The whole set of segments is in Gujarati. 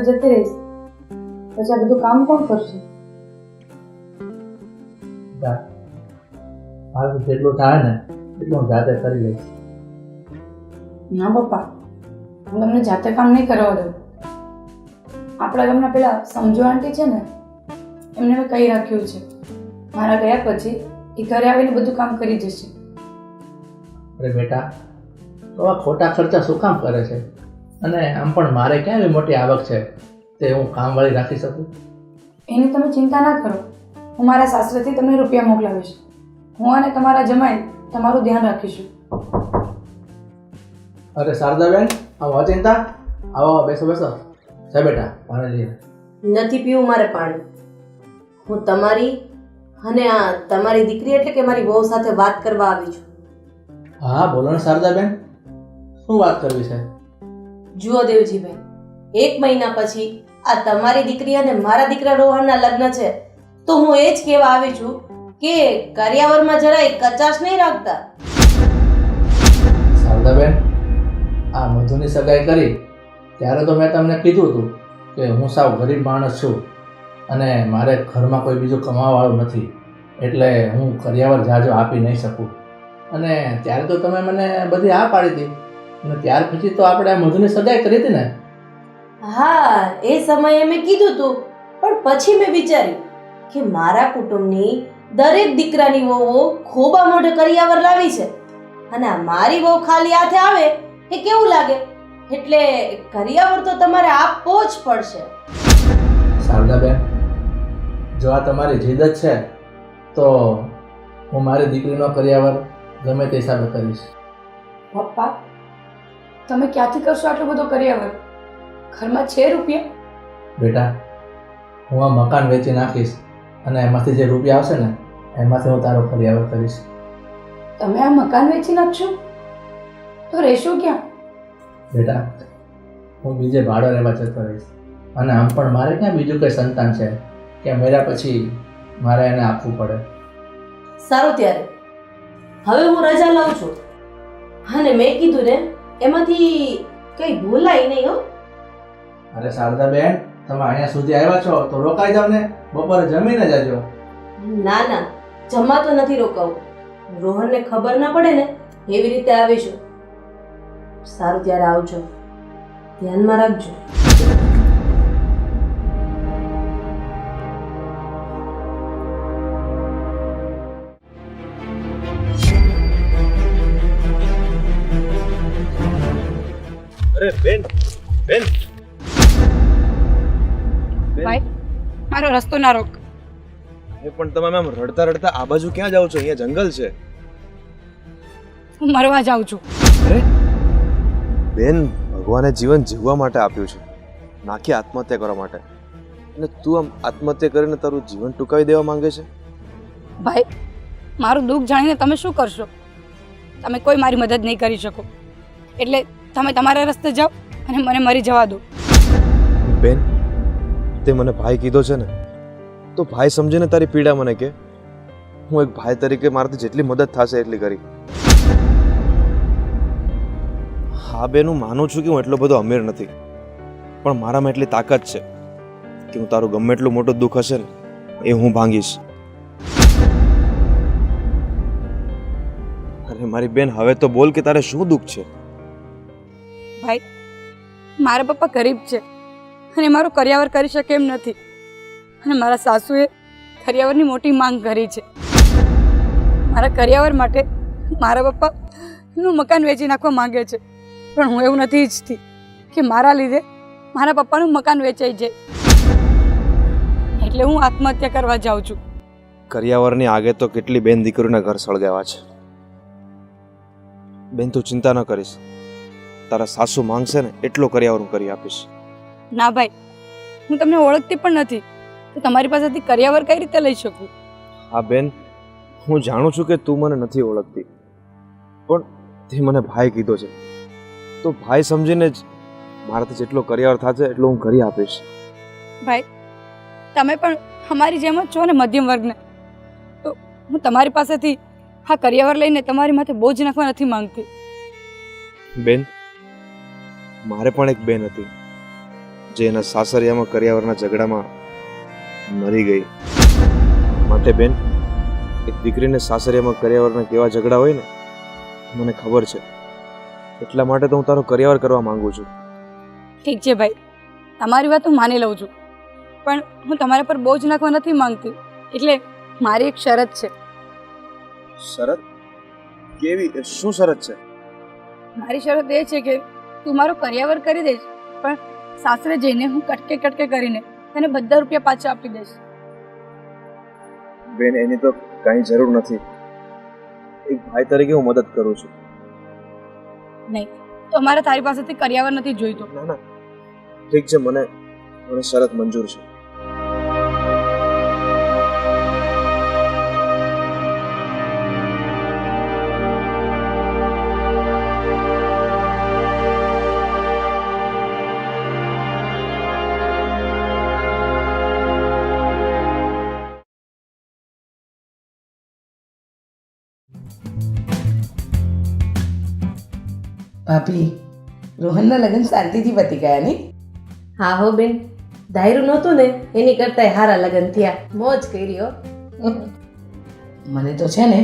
જતી રહીશ. પછી આ બધું કામ કોણ કરશે? મારું જેટલું થાય ને એટલું હું જાતે કરી લઈશ. ના પપ્પા હું તમને જાતે કામ નહીં કરવા દઉં. આપણા ગામના પેલા સમજો આંટી છે ને એમને મેં કહી રાખ્યું છે. મારા ગયા પછી એ ઘરે આવીને બધું કામ કરી જશે. અરે બેટા તો આ ખોટા ખર્ચા શું કામ કરે છે? અને આમ પણ મારે ક્યાં એવી મોટી આવક છે તે હું કામવાળી રાખી શકું? એની તમે ચિંતા ના કરો. હું મારા સાસરેથી તમને રૂપિયા મોકલાવીશ. હું અને તમારા જમાઈ તમારું ધ્યાન રાખીશું. અરે શારદાબેન આવો અચિંતા આવો આવો, બેસો બેસો. છે બેટા પાણી લઈએ. નથી પીવું મારે પાણી. હું તમારી અને આ તમારી દીકરી એટલે કે મારી બહુ સાથે વાત કરવા આવી છું. હા બોલો ને શારદાબેન. શું વાત કરવી છે? જુઓ દેવજીભાઈ, એક મહિના પછી આ તમારી દીકરી અને મારા દીકરા રોહનના લગ્ન છે. તો હું એ જ કહેવા આવી છું કે કરિયાવરમાં જરાય કચાશ નહીં રાખતા. શારદાબેન, આ મધુની સગાઈ કરી ત્યારે તો મેં તમને કીધું હતું કે હું સાવ ગરીબ માણસ છું અને મારે ઘરમાં કોઈ બીજું કમાવાવાળું નથી, એટલે હું કરિયાવર જાજો આપી નહીં શકું. અને ત્યારે તો તમે મને બધી આ પાડી હતી. અને ત્યાર પછી તો આપણે આ મધુને સગાઈ કરી હતી ને? હા એ સમયે મેં કીધું હતું પણ પછી મેં વિચાર્યું કે મારા કુટુંબની દરેક દીકરાની વહુઓ ખોબા મોઢે કરિયાવર લાવી છે. અને મારી વહુ ખાલી હાથે આવે એ કેવું લાગે? એટલે કરિયાવર તો તમારે આપવો જ પડશે. શારદાબેન જો આ તમારી જીદ જ છે તો હું મારી દીકરીનો કરિયાવર ગમે તે હિસાબે કરીશ. પપ્પા તમે ક્યાંથી કરશો આટલો બધો કર્યા ઘરમાં છે રૂપિયા? બેટા હું આ મકાન વેચી નાખીશ અને એમાંથી જે રૂપિયા આવશે ને એમાંથી હું તારો કરિયાવર કરીશ. તમે આ મકાન વેચી નાખશો? તો રહેશો ક્યાં? બેટા હું બીજે ભાડો રહેવા જતો રહીશ. અને આમ પણ મારે ક્યાં બીજું કંઈ સંતાન છે કે મર્યા પછી મારે એને આપવું પડે? સારું ત્યારે. હવે હું રજા લઉં છું. અને મેં કીધું ને એમાંથી કઈ ભૂલાય નહીં હો. અરે શારદાબેન તમે અહીંયા સુધી આવ્યા છો તો રોકાઈ જાવ ને. બપોરે જમીને જાજો. ના ના જમવા તો નથી રોકાવું. રોહનને ખબર ના પડે ને એવી રીતે આવીશું. સારું ત્યારે આવજો. ધ્યાનમાં રાખજો. અરે બેન બેન. ભાઈ મારો રસ્તો ના રોક. એ પણ તમે આમ રડતા રડતા આ બાજુ ક્યાં જાઓ છો? અહીંયા જંગલ છે. હું મરવા જાઉં છું. અરે બેન ભગવાને જીવન જીવવા માટે આપ્યું છે. નાખી આત્મહત્યા કરવા માટે. અને તું આમ આત્મહત્યા કરીને તારું જીવન ટૂંકાવી દેવા માંગે છે? ભાઈ મારું દુઃખ જાણીને તમે શું કરશો? તમે કોઈ મારી મદદ નહીં કરી શકો. એટલે તમે તમારા રસ્તે જાઓ અને મને મરી જવા દો. બેન, તે મને ભાઈ કીધો છે ને, તો ભાઈ સમજીને તારી પીડા મને કે. હું એક ભાઈ તરીકે મારાથી જેટલી મદદ થશે એટલી કરી. હા બેન, હું માનું છું કે હું એટલો બધો અમીર નથી, પણ મારામાં એટલી તાકાત છે કે હું તારું ગમે એટલું મોટું દુઃખ હશે ને, એ હું ભાંગીશ. અરે મારી બેન, હવે તો બોલ કે તારે શું દુઃખ છે? ભાઈ. મારા પપ્પા ગરીબ છે અને મારું કરિયાવર કરી શકે એમ નથી. અને મારા સાસુએ કરિયાવરની મોટી માંગ કરી છે. મારા કરિયાવર માટે મારા પપ્પા એનું મકાન વેચી નાખવા માંગે છે. પણ હું એવું નથી ઈચ્છતી કે મારા લીધે મારા પપ્પાનું મકાન વેચાઈ જાય. એટલે હું આત્મહત્યા કરવા જાઉં છું. કરિયાવરની આગે તો કેટલી બેન દીકરીના ઘર સળગાવ્યા છે. બેન, તું ચિંતા ન કરીશ. તારા સાસુ માંગશે ને એટલો કરિયાવર હું કરી આપીશ. ના ભાઈ હું તમને ઓળખતી પણ નથી. તો તમારી પાસેથી કરિયાવર કઈ રીતે લઈ શકું? હા બેન હું જાણું છું કે તું મને નથી ઓળખતી. પણ તે મને ભાઈ કીધો છે. તો ભાઈ સમજીને જ મારાથી જેટલો કરિયાવર થશે એટલો હું કરી આપીશ. ભાઈ તમે પણ અમારી જેમ જ છો ને મધ્યમ વર્ગને. તો હું તમારી પાસેથી હા કરિયાવર લઈને તમારી માથે બોજ નાખવા નથી માંગતી. બેન મારે પણ એક બેન હતી જે એના સાસરિયામાં કર્યાવરના ઝઘડામાં મરી ગઈ. માટે બેન એક દીકરીને સાસરિયામાં કર્યાવરના કેવા ઝઘડા હોય ને મને ખબર છે. એટલા માટે તો હું તારો કર્યાવર કરવા માંગુ છું. ઠીક છે ભાઈ તમારી વાત હું માની લઉં છું. પણ હું તમારા પર બોજ નાખવા નથી માંગતી એટલે મારી એક શરત છે. શરત? કેવી? શું શરત છે? મારી શરત એ છે કે તું મારો કરિયાવર કરી દઈશ પણ સાસરે જઈને હું કટકે કટકે કરીને તને બધા રૂપિયા પાછા આપી દઈશ. બેન એની તો કાંઈ જરૂર નથી. એક ભાઈ તરીકે હું મદદ કરું છું. નહીં તો અમારે તારી પાસેથી કરિયાવર નથી જોઈતો. ના ના. ઠીક છે મને મને શરત મંજૂર છે. ભાભી રોહનના લગ્ન શાંતિથી પતી ગયા નહીં? હા હો બેન ધાયરું નહોતું ને એની કરતાંય હારા લગ્ન થયા. મોજ કરી હો. મને તો છે ને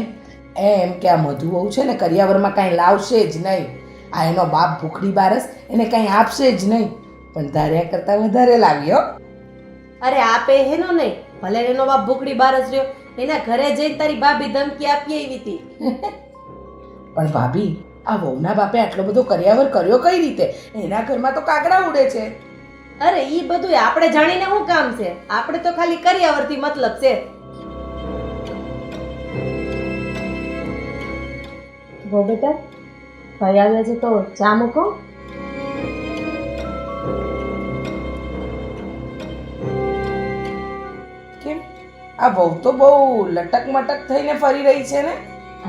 એમ કે આ મધુ બહુ છે ને કરિયાવરમાં કાંઈ લાવશે જ નહીં. આ એનો બાપ ભૂખડી બારસ એને કાંઈ આપશે જ નહીં. પણ ધાર્યા કરતાં વધારે લાવ્યો અરે આપે હેનો નહીં ભલે એનો બાપ ભૂખડી બારસ રહ્યો એના ઘરે જઈને તારી ભાભી ધમકી આપી આવી હતી. પણ ભાભી આ વહુના બાપે આટલો બધો કરિયાવર કર્યો કઈ રીતે? એના ઘરમાં તો કાગડા ઉડે છે. અરે ઈ બધું આપણે જાણીને શું કામ છે? આપણે તો ખાલી કર્યાવરથી મતલબ છે. બો બેટા ભાઈ આવ્યા છે તો ચા મૂકો. કેમ? આ વહુ તો બહુ લટક મટક થઈને ફરી રહી છે ને?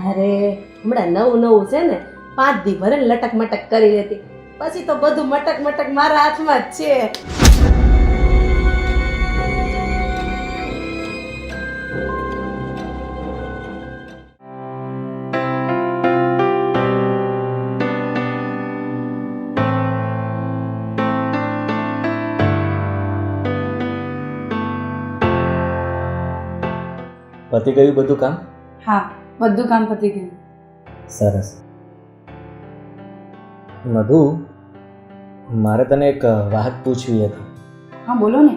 અરે હમણાં નવું નવું છે ને પાંચ દી ભરે લટક મટક કરી હતી. પછી તો બધું મટક મટક મારા હાથમાં જ છે. પતી ગયું બધું કામ? હા બધું કામ પતી ગયું. સરસ. મધુ મારે તને એક વાત પૂછવી હતી. હા બોલો ને.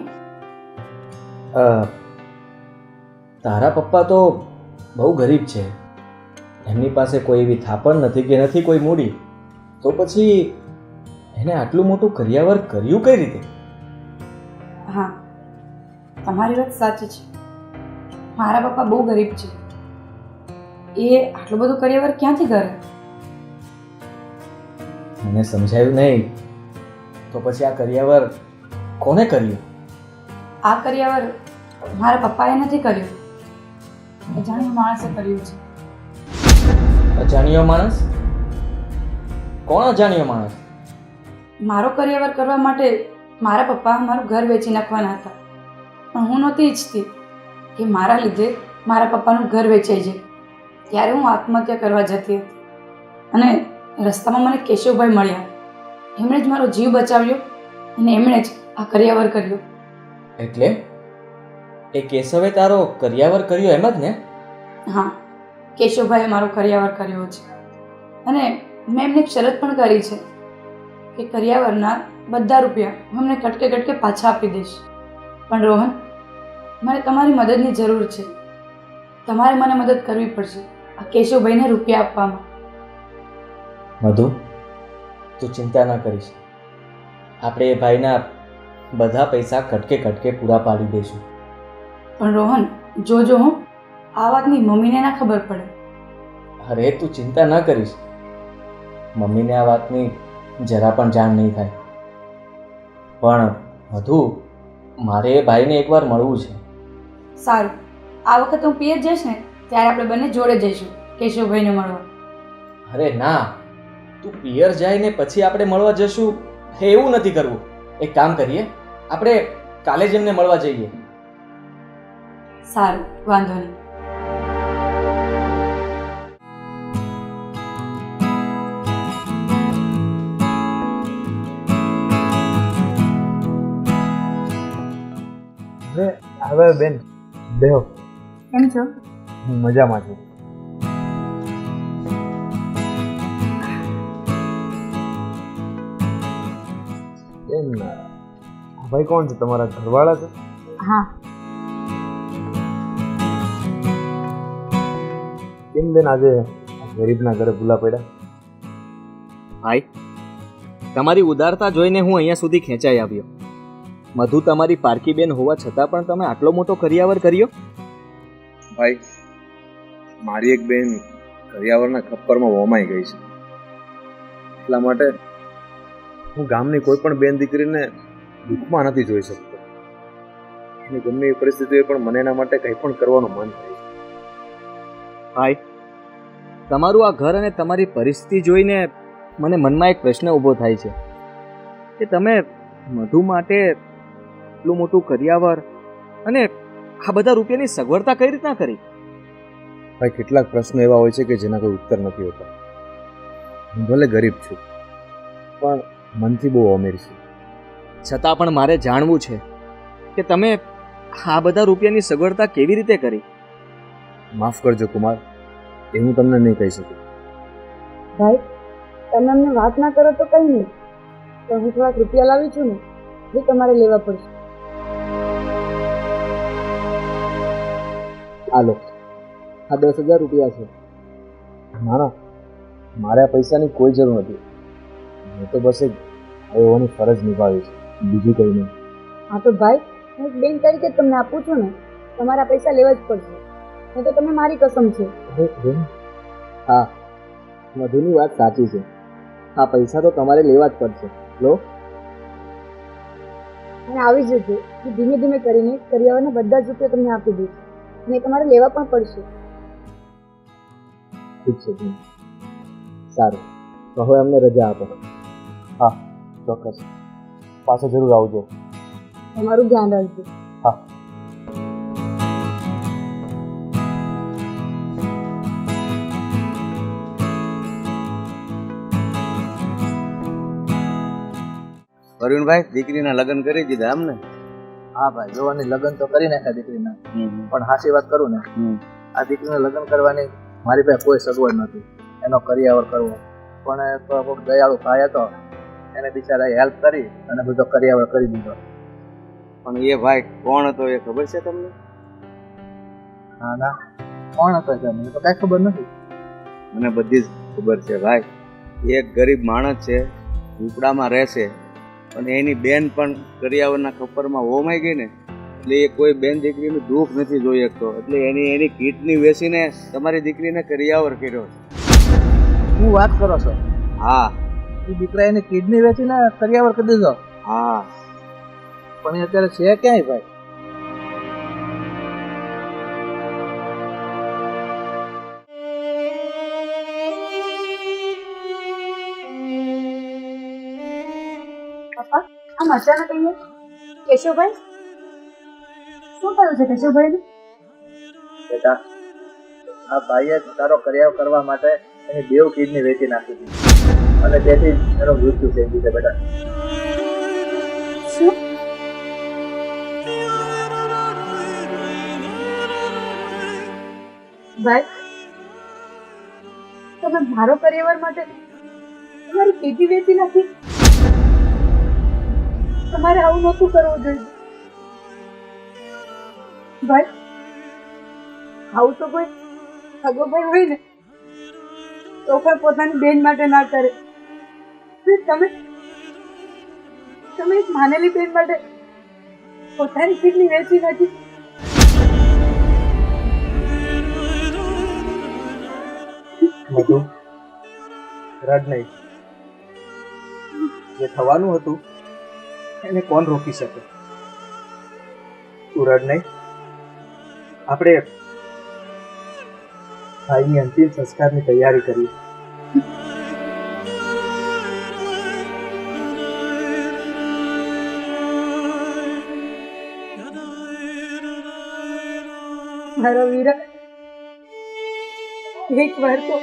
તારા પપ્પા તો બહુ ગરીબ છે. એમની પાસે કોઈ એવી થાપણ નથી કે નથી કોઈ મૂડી. તો પછી એને આટલું મોટું કરિયાવર કર્યું કઈ રીતે? હા તમારી વાત સાચી છે. મારા પપ્પા બહુ ગરીબ છે. એ આટલું બધું કર્યાવર ક્યાંથી કરે? મને સમજાયું નહીં. તો પછી આ કરિયાવર કોને કર્યું? આ કરિયાવર મારા પપ્પાએ નથી કર્યું. અજાણ્યો માણસે કર્યું છે. અજાણ્યો માણસ? કોણ અજાણ્યો માણસ? મારો કરિયાવર કરવા માટે મારા પપ્પા મારું ઘર વેચી નાખવાના હતા. પણ હું નહોતી ઈચ્છતી કે મારા લીધે મારા પપ્પાનું ઘર વેચાઈ જાય. ત્યારે હું આત્મહત્યા કરવા જતી હતી. અને રસ્તામાં મને કેશવભાઈ મળ્યા. એમણે જ મારો જીવ બચાવ્યો અને એમણે જ આ કર્યાવર કર્યો. એટલે? એ કેશવે તારો કરિયાવર કર્યો એમ જ ને? હા કેશવભાઈએ મારો કર્યાવર કર્યો છે. અને મેં એમને એક શરત પણ કરી છે કે કર્યાવરના બધા રૂપિયા હું એમને કટકે કટકે પાછા આપી દઈશ. પણ રોહન મને તમારી મદદની જરૂર છે. તમારે મને મદદ કરવી પડશે આ કેશવભાઈને રૂપિયા આપવામાં. મધુ તું ચિંતા ના કરીશ. આપણે એ ભાઈના બધા પૈસા કટકે કટકે પૂરા પાડી દઈશું. પણ રોહન જોજો હું આ વાતની મમ્મીને ના ખબર પડે. અરે તું ચિંતા ના કરીશ. મમ્મીને આ વાતની જરા પણ જાણ નહીં થાય. પણ વધુ મારે એ ભાઈને એકવાર મળવું છે. સારું. આ વખત હું પિયર જઈશ ને ત્યારે આપણે બંને જોડે જઈશું કેશવભાઈને મળવા. અરે ના. તું પિયર જાય ને પછી આપણે મળવા જશું? એવું નથી કરવું. એક કામ કરીએ આપણે કાલે જ એમને મળવા જઈએ. સારું વાંધો નહીં. હવે બેન દેહો કેમ છો? હું મજામાં છું. ભાઈ કોણ છે? તમારા ઘરવાળા છે? હા. કેમ બેન આજે ગરીબના ઘરે ભૂલા પડ્યા? ભાઈ તમારી ઉદારતા જોઈને હું અહીંયા સુધી ખેંચાઈ આવ્યો. મધુ તમારી પારકી બેન હોવા છતાં પણ તમે આટલો મોટો કરિયાવર કર્યો? ભાઈ મારી એક બેન કરિયાવરના ખપ્પરમાં વોમાઈ ગઈ છે. એટલા માટે હું ગામની કોઈ પણ બેન દીકરીને દુઃખમાં નથી જોઈ શકતો. અને ગમે એ પરિસ્થિતિએ પણ મને એના માટે કંઈ પણ કરવાનું મન થાય છે. ભાઈ તમારું આ ઘર અને તમારી પરિસ્થિતિ જોઈને મને મનમાં એક પ્રશ્ન ઊભો થાય છે. કે તમે મધુ માટે એટલું મોટું કરિયાવર અને આ બધા રૂપિયાની સગવડતા કઈ રીતના કરી? ભાઈ કેટલાક પ્રશ્નો એવા હોય છે કે જેના કોઈ ઉત્તર નથી હોતા. હું ભલે ગરીબ છું પણ મનથી બહુ અમીર છું. છતાં પણ મારે જાણવું છે કે તમે આ બધા રૂપિયાની સગવડતા કેવી રીતે કરી? માફ કરજો કુમાર એ હું તમને નહીં કહી શકું. ભાઈ તમે અમને વાત ના કરો તો કંઈ નહીં. તો હું થોડાક રૂપિયા લાવી છું ને એ તમારે લેવા પડશે. હાલો આ દસ હજાર રૂપિયા છે. ના ના મારે આ પૈસાની કોઈ જરૂર નથી. મેં તો બસ એક હોવાની ફરજ નિભાવી છે. બીજું કંઈ નહીં. હા તો ભાઈ હું એક બેન તરીકે તમને આપું છું ને તમારા પૈસા લેવા જ પડશે. નહીં તો તમે મારી કસમ છે. હા મધુની વાત સાચી છે. આ પૈસા તો તમારે લેવા જ પડશે. લો. અને આવી જ રીતે હું ધીમે ધીમે કરીને કરિયાવાના બધા જ રૂપિયા તમને આપી દઈશ. અને તમારે લેવા પણ પડશે. ઠીક છે બેન. સારું. તો હવે અમને રજા આપો. હા ચોક્કસ. પાછો જરૂર આવજો. તમારું ધ્યાન રાખજો. હા. પ્રવીણભાઈ દીકરીના લગ્ન કરી દીધા એમ ને હા ભાઈ જોવાની લગ્ન તો કરી નાખ્યા દીકરીના. પણ હાસી વાત કરું ને આ દીકરીને લગ્ન કરવાની મારી પાસે કોઈ સગવડ નથી. એનો કરિયાવર કરવો. પણ એક કોઈક દયાળુ ભાઈ હતો. એને બિચારા હેલ્પ કરી અને બધો કર્યાવળ કરી દીધો. પણ એ ભાઈ કોણ હતો એ ખબર છે તમને? ના ના. કોણ હતો એ મને તો કાંઈ ખબર નથી. મને બધી જ ખબર છે ભાઈ. એક ગરીબ માણસ છે ઝૂંપડામાં રહેશે અને એની બેન પણ કરિયાવરના ખપ્પરમાં હોમાઈ ગઈ ને એટલે એ કોઈ બેન દીકરીનું દુઃખ નથી જોઈ શકતો એટલે એની એની કિડની વેચીને તમારી દીકરીને કરિયાવર કર્યો છે. શું વાત કરો છો? હા. એ દીકરા એને કિડની વેચીને કરિયાવર કરી દીધો. હા. પણ એ અત્યારે છે ક્યાંય ભાઈ? આમ અચાનક અહીંયા કેશવભાઈ શું થયું છે કેશવભાઈને બેટા આ ભાઈએ તારો કરિયાવર કરવા માટે એની દેવ કિડની વેચી નાખી હતી અને તેથી એનો મૃત્યુ થઈ ગયું છે બેટા. ભાઈ, તમે મારો પરિવાર માટે તમારી ખેતી વેચી નાખી? તમારે આવું નહોતું કરવું જોઈએ. ભાઈ, આવું તો કોઈ સગો ભાઈ હોય ને, તો કોઈ પોતાની બેન માટે ના કરે. તમે તમે એક માનેલી બેન માટે પોતાની કિડની વેચી નાખી જે થવાનું હતું, એને કોણ રોકી શકે? તું રડ આપણે ભાઈની અંતિમ સંસ્કારની તૈયારી કરીએ. મારો વીરા. એક વાર તો